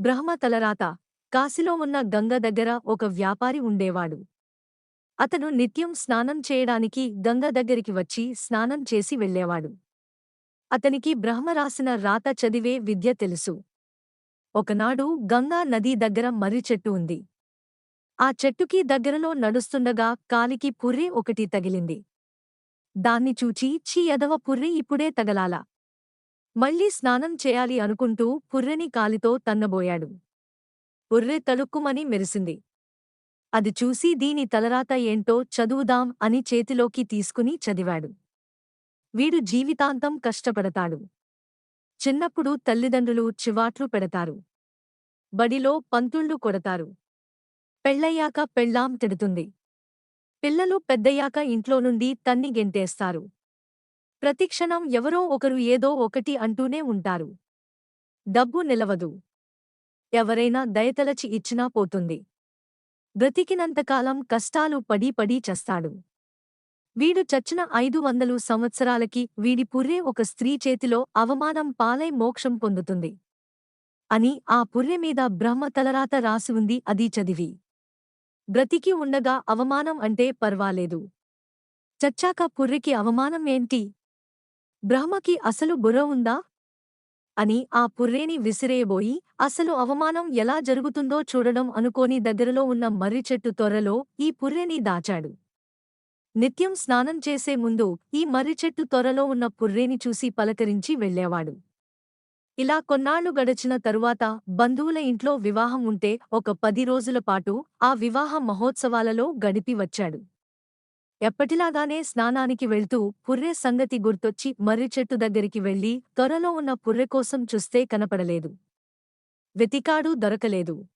బ్రహ్మ తలరాత కాశీలో ఉన్న గంగ దగ్గర ఒక వ్యాపారి ఉండేవాడు. అతను నిత్యం స్నానం చేయడానికి గంగ దగ్గరికి వచ్చి స్నానం చేసి వెళ్ళేవాడు. అతనికి బ్రహ్మ రాసిన రాత చదివే విద్య తెలుసు. ఒకనాడు గంగా నదీ దగ్గర మర్రి చెట్టు ఉంది. ఆ చెట్టుకి దగ్గరలో నడుస్తుండగా కాలికి పుర్రె ఒకటి తగిలింది. దాన్ని చూచి చీ ఎదవ పుర్రె ఇప్పుడే తగలాలా. మళ్ళీ స్నానం చేయాలి అనుకుంటూ పుర్రెని కాలితో తన్నబోయాడు. పుర్రె తలుక్కుమని మెరిసింది. అది చూసి దీని తలరాత ఏంటో చదువుదాం అని చేతిలోకి తీసుకుని చదివాడు. వీడు జీవితాంతం కష్టపడతాడు. చిన్నప్పుడు తల్లిదండ్రులు చివాట్లు పెడతారు. బడిలో పంతుళ్ళు కొడతారు. పెళ్ళయ్యాక పెళ్ళాం తిడుతుంది. పిల్లలు పెద్దయ్యాక ఇంట్లో నుండి తన్ని గెంటేస్తారు. ప్రతిక్షణం ఎవరో ఒకరు ఏదో ఒకటి అంటూనే ఉంటారు. డబ్బు నిలవదు. ఎవరైనా దయతలచి ఇచ్చినా పోతుంది. బ్రతికినంతకాలం కష్టాలు పడి పడి చస్తాడు. వీడు చచ్చిన ఐదు వందలు సంవత్సరాలకి వీడి పుర్రె ఒక స్త్రీ చేతిలో అవమానం పాలై మోక్షం పొందుతుంది. అని ఆ పుర్రె మీద బ్రహ్మ తలరాత రాసి ఉంది అది చదివి. బ్రతికి ఉండగా అవమానం అంటే పర్వాలేదు. చచ్చాక పుర్రెకి అవమానం ఏంటి? బ్రహ్మకి అసలు బుర్ర ఉందా? అని ఆ పుర్రేని విసిరేయబోయి అసలు అవమానం ఎలా జరుగుతుందో చూడడం అనుకోని దగ్గరలో ఉన్న మర్రి చెట్టు ఈ పుర్రెని దాచాడు. నిత్యం స్నానం చేసే ముందు ఈ మర్రి చెట్టు తొర్రలో ఉన్న పుర్రేని చూసి పలకరించి వెళ్ళేవాడు. ఇలా కొన్నాళ్ళు గడచిన తరువాత బంధువుల ఇంట్లో వివాహం ఉంటే ఒక పది రోజుల పాటు ఆ వివాహ మహోత్సవాలలో గడిపి వచ్చాడు. ఎప్పటిలాగానే స్నానానికి వెళ్తూ పుర్రె సంగతి గుర్తొచ్చి మర్రి చెట్టు దగ్గరికి వెళ్ళి త్వరలో ఉన్న పుర్రె కోసం చూస్తే కనపడలేదు. వెతికాడు దొరకలేదు.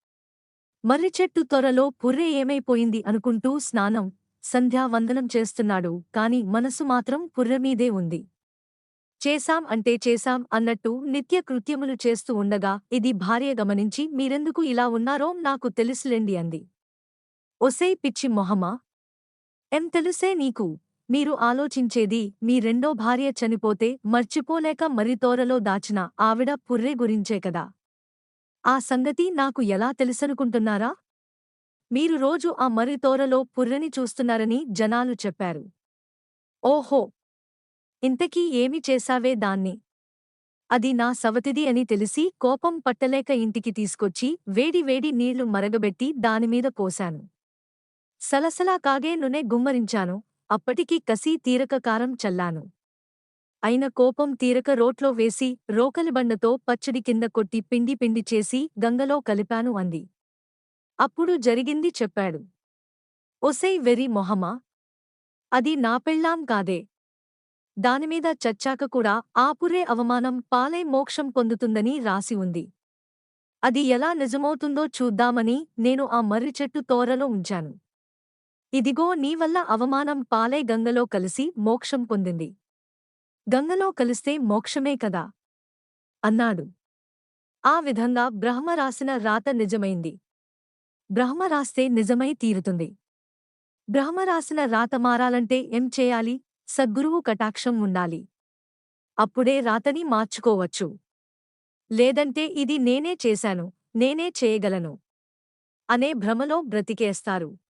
మర్రి చెట్టు త్వరలో పుర్రె ఏమైపోయింది అనుకుంటూ స్నానం సంధ్యావందనం చేస్తున్నాడు కాని మనసు మాత్రం పుర్రెమీదే ఉంది. చేశాం అంటే చేశాం అన్నట్టు నిత్య కృత్యములు చేస్తూ ఉండగా ఇది భార్య గమనించి మీరెందుకు ఇలా ఉన్నారో నాకు తెలుసులేండి అంది. ఒసై పిచ్చి మొహమా? ఎం తెలుసే నీకు? మీరు ఆలోచించేది మీ రెండో భార్య చనిపోతే మర్చిపోలేక మరితోరలో దాచిన ఆవిడ పుర్రె గురించే కదా. ఆ సంగతి నాకు ఎలా తెలుసనుకుంటున్నారా? మీరు రోజు ఆ మరితోరలో పుర్రెని చూస్తున్నారని జనాలు చెప్పారు. ఓహో! ఇంతకీ ఏమి చేశావే దాన్ని? అది నా సవతిది అని తెలిసి కోపం పట్టలేక ఇంటికి తీసుకొచ్చి వేడివేడి నీళ్ళు మరగబెట్టి దానిమీద పోశాను. సలసలా కాగే నూనె గుమ్మరించాను. అప్పటికి కసీ తీరక కారం చల్లాను. అయిన కోపం తీరక రోట్లో వేసి రోకలిబండతో పచ్చడి కింద కొట్టి పిండి పిండి చేసి గంగలో కలిపాను అంది. అప్పుడు జరిగింది చెప్పాడు. ఒసై వెరి మొహమా? అది నా పెళ్ళాం కాదే. దానిమీద చచ్చాక కూడా ఆపురే అవమానం పాలై మోక్షం పొందుతుందని రాసి ఉంది. అది ఎలా నిజమవుతుందో చూద్దామని నేను ఆ మర్రి చెట్టు తోరలో ఉంచాను. ఇదిగో నీవల్ల అవమానం పాలై గంగలో కలిసి మోక్షం పొందింది. గంగలో కలిస్తే మోక్షమే కదా? అన్నాడు. ఆ విధంగా బ్రహ్మ రాసిన రాత నిజమైంది. బ్రహ్మ రాస్తే నిజమై తీరుతుంది. బ్రహ్మ రాసిన రాత మారాలంటే ఏం చేయాలి? సద్గురువు కటాక్షం ఉండాలి. అప్పుడే రాతని మార్చుకోవచ్చు. లేదంటే ఇది నేనే చేశాను నేనే చేయగలను. అనే భ్రమలో బ్రతికేస్తారు.